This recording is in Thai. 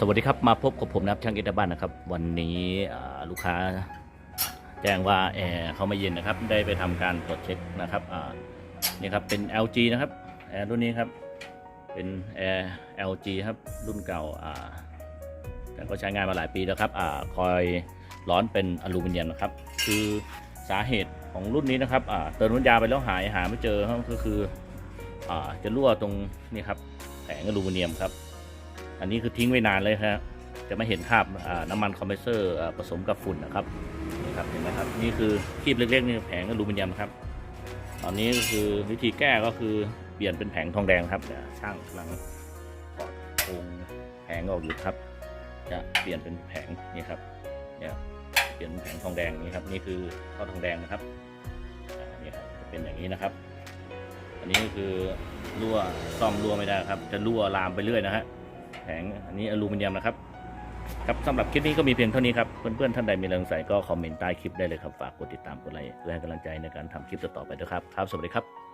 สวัสดีครับมาพบกับผมนะครับช่างเอตบ้านนะครับ วันนี้ลูกค้าแจ้งว่าแอร์เขาไม่เย็นนะครับ ได้ไปทำการตรวจเช็คนะครับนี่ครับเป็น LG นะครับแอร์รุ่นนี้ครับ เป็นแอร์ LG ครับรุ่นเก่าอ่าแต่ก็ใช้งานมาหลายปีแล้วครับอคอยร้อนเป็นอลูมิเนียมนะครับ คือสาเหตุของรุ่นนี้นะครับเติมน้ำยาไปแล้วหายหาไม่เจอครับก็คืออ่าจะรั่วตรงนี่ครับแผงอลูมิเนียมครับ อันนี้คือทิ้งไว้นานเลยครับจะไม่เห็นคราบน้ำมันคอมเพรสเซอร์ผสมกับฝุ่นนะครับนี่ครับเห็นไหมครับนี่คือครีบเล็กๆนี่แผงอลูมิเนียมครับ ตอนนี้ก็คือวิธีแก้ก็คือเปลี่ยนเป็นแผงทองแดงครับเดี๋ยวช่างกำลังถอดโครงแผงออกอยู่ครับ จะเปลี่ยนเป็นแผงนี่ครับเนี่ยเปลี่ยนเป็นแผงทองแดงนี่ครับนี่คือท่อทองแดงนะครับนี่ครับเป็นอย่างนี้นะครับ อันนี้ก็คือรั่วซ่อมรั่วไม่ได้ครับ จะรั่วลามไปเรื่อยนะฮะ แผงอันนี้อลูมิเนียมนะครับ ครับสำหรับคลิปนี้ก็มีเพียงเท่านี้ครับ เพื่อนๆท่านใดมีเรื่องใส่ก็คอมเมนต์ใต้คลิปได้เลยครับ ฝากกดติดตามกดไลค์เพื่อให้กำลังใจในการทำคลิปต่อๆไปด้วยครับ ครับ สวัสดีครับ